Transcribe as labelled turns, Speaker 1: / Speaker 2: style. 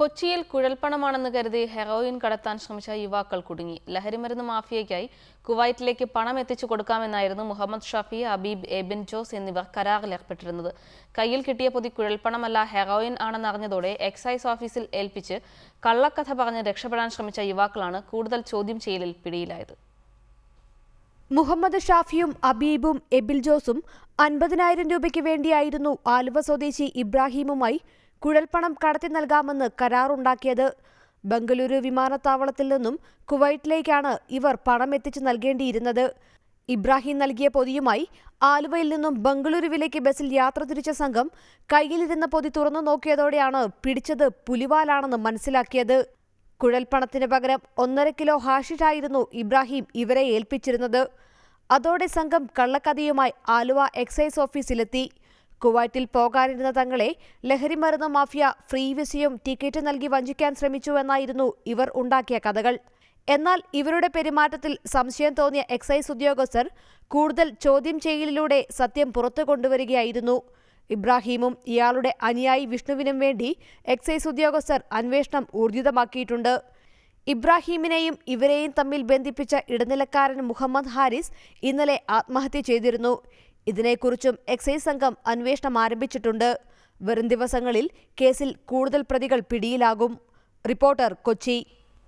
Speaker 1: കൊച്ചിയിൽ കുഴൽപ്പണമാണെന്ന് കരുതി ഹെറോയിൻ കടത്താൻ ശ്രമിച്ച യുവാക്കൾ കുടുങ്ങി. ലഹരിമരുന്ന് മാഫിയയ്ക്കായി കുവൈറ്റിലേക്ക് പണം എത്തിച്ചു കൊടുക്കാമെന്നായിരുന്നു മുഹമ്മദ് ഷഫി അബീബ് എബിൻ ജോസ് എന്നിവർ കരാറിലേർപ്പെട്ടിരുന്നത് കയ്യിൽ കിട്ടിയ പൊതി കുഴൽപ്പണമല്ല ഹെറോയിൻ ആണെന്നറിഞ്ഞതോടെ എക്സൈസ് ഓഫീസിൽ ഏൽപ്പിച്ച് കള്ളക്കഥ പറഞ്ഞ് രക്ഷപ്പെടാൻ ശ്രമിച്ച യുവാക്കളാണ് കൂടുതൽ ചോദ്യം ചെയ്യലിൽ പിടിയിലായത്.
Speaker 2: മുഹമ്മദ് ഷാഫിയും അബീബും എബിൽ ജോസും അൻപതിനായിരം രൂപയ്ക്ക് വേണ്ടിയായിരുന്നു ആലുവ സ്വദേശി ഇബ്രാഹിമുമായി കുഴൽപ്പണം കടത്തി നൽകാമെന്ന് കരാറുണ്ടാക്കിയത്. ബംഗളൂരു വിമാനത്താവളത്തിൽ നിന്നും കുവൈറ്റിലേക്കാണ് ഇവർ പണം എത്തിച്ചു നൽകേണ്ടിയിരുന്നത്. ഇബ്രാഹിം നൽകിയ പൊതിയുമായി ആലുവയിൽ നിന്നും ബംഗളൂരുവിലേക്ക് ബസ്സിൽ യാത്ര തിരിച്ച സംഘം കയ്യിലിരുന്ന പൊതി തുറന്നു നോക്കിയതോടെയാണ് പിടിച്ചത് പുലിവാലാണെന്ന് മനസ്സിലാക്കിയത്. കുഴൽപ്പണത്തിന് പകരം ഒന്നര കിലോ ഹാഷിഷായിരുന്നു ഇബ്രാഹിം ഇവരെ ഏൽപ്പിച്ചിരുന്നത്. അതോടെ സംഘം കള്ളക്കഥയുമായി ആലുവ എക്സൈസ് ഓഫീസിലെത്തി. കുവൈറ്റിൽ പോകാനിരുന്ന തങ്ങളെ ലഹരിമരുന്ന് മാഫിയ ഫ്രീ വിസയും ടിക്കറ്റ് നൽകി വഞ്ചിക്കാൻ ശ്രമിച്ചുവെന്നായിരുന്നു ഇവർ ഉണ്ടാക്കിയ കഥകൾ. എന്നാൽ ഇവരുടെ പെരുമാറ്റത്തിൽ സംശയം തോന്നിയ എക്സൈസ് ഉദ്യോഗസ്ഥർ കൂടുതൽ ചോദ്യം ചെയ്യലിലൂടെ സത്യം പുറത്തു കൊണ്ടുവരികയായിരുന്നു. ഇബ്രാഹീമും ഇയാളുടെ അനുയായി വിഷ്ണുവിനും വേണ്ടി എക്സൈസ് ഉദ്യോഗസ്ഥർ അന്വേഷണം ഊർജിതമാക്കിയിട്ടുണ്ട്. ഇബ്രാഹീമിനെയും ഇവരെയും തമ്മിൽ ബന്ധിപ്പിച്ച ഇടനിലക്കാരൻ മുഹമ്മദ് ഹാരിസ് ഇന്നലെ ആത്മഹത്യ ചെയ്തിരുന്നു. ഇതിനെക്കുറിച്ചും എക്സൈസ് സംഘം അന്വേഷണം ആരംഭിച്ചിട്ടുണ്ട്. വരും ദിവസങ്ങളിൽ കേസിൽ കൂടുതൽ പ്രതികൾ പിടിയിലാകും. റിപ്പോർട്ടർ കൊച്ചി.